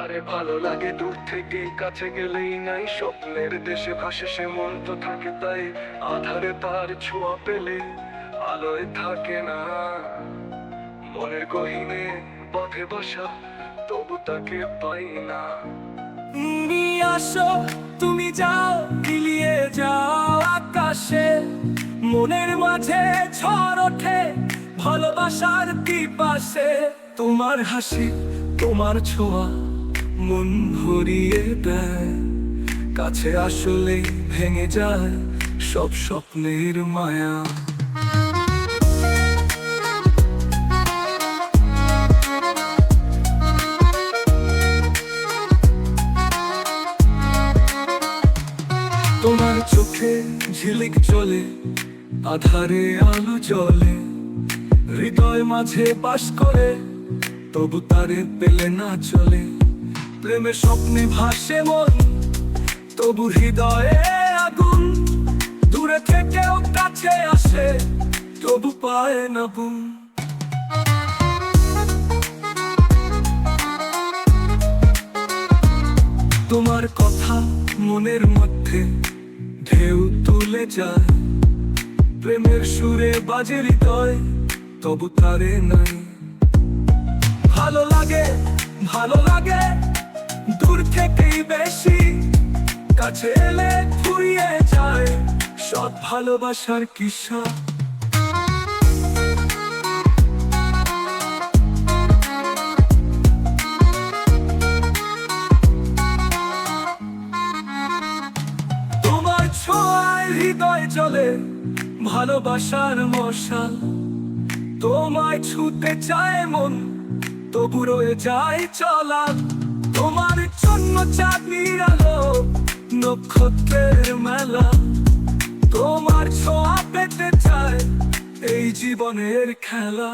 আরে ভালো লাগে দূর থেকে, কাছে গেলেই নাই স্বপ্নের দেশে ভাসে সে মন তো থাকে তাই। আধারে তার ছোঁয়া পেলে আলোয় থাকে না। মনের গহিনে পথে বসা, তবু তাকে পাই না। তুমি আসো, তুমি যাও, মিলিয়ে যাও আকাশে। মনের মাঝে ঝড় ওঠে, ভালোবাসার পিপাসে। তোমার হাসি, তোমার ছোঁয়া মন ভরিয়ে দেয়। কাছে আসলে ভেঙে যায় সব স্বপ্নের মায়া। তোমার চোখে ঝিলিক চলে, আধারে আলো জ্বলে, হৃদয় মাঝে বাস করে, তবু তারে পেলে না চলে। প্রেমের স্বপ্নে ভাসে মন, তবু হৃদয়ে আগুন দূরে থেকেও কাছে আসে, তবু পায় না বুন তোমার কথা মনের মধ্যে ঢেউ তুলে যায়, প্রেমের সুরে বাজে হৃদয় তবু তারে নাই। ভালো লাগে ভালো লাগে দূর থেকেই বেশি কাছে এলে ফুরিয়ে যায় সব ভালোবাসার কিসা। হৃদয় চলে ভালোবাসার মশাল। তোমায় ছুতে চায় মন, তবু রয়ে যায় চলা তোমার জন্য চাঁদনির আলো নক্ষত্রের মেলা। তোমার ছোঁয়া পেতে চায় এই জীবনের খেলা।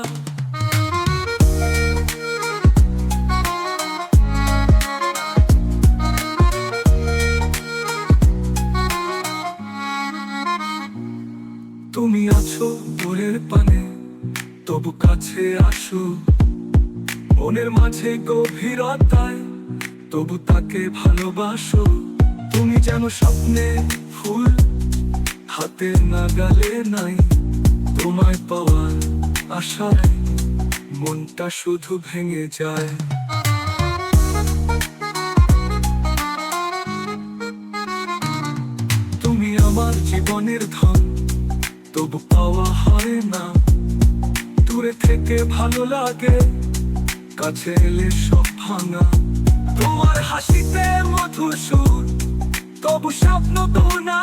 তুমি আছো দূরের পানে, তবু কাছে আসো। মনের মাঝে গভীরতায় তবু তাকে ভালোবাসো। তুমি যেন স্বপ্নে ফুল, হাতে নাগালে নাই, তোমায় পাওয়ার আশায় মনটা শুধু ভেঙে যায়। তুমি আমার জীবনের ধন, তবু পাওয়া হয় না। দূরে থেকে ভালো লাগে, কাছে এলে সব ভাঙা। তোমার হাসিতে মধুর সুর তবু স্বপ্ন তো না।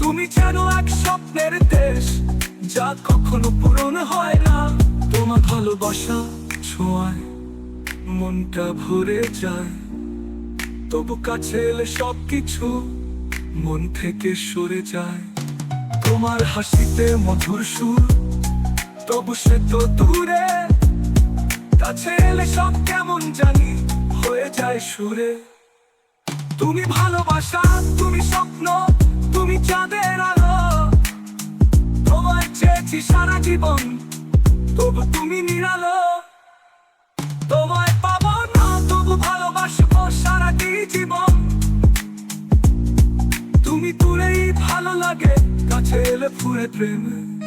তুমি যেন এক স্বপ্নের দেশ, যা কখনো পূরণ হয় না। তোমার ভালোবাসা ছোঁয়ায়, মনটা ভরে যায়। তবু কাছে এলে সব কিছু মন থেকে সরে যায়। তোমার হাসিতে মধুর সুর, তবু সে তো দূরে। কাছে এলে সব কেমন জানি হয়ে যায় সুরে। তুমি ভালোবাসা, তুমি স্বপ্ন, তুমি চাঁদের আলো। তোমায় চেয়েছি সারা জীবন, তবু তুমি নিরালো। তোমায় পাবো না, তবু ভালোবাসবো সারাটি জীবন। তুমি দূরেই ভালো লাগে, কাছে এলে ফুরে প্রেমে।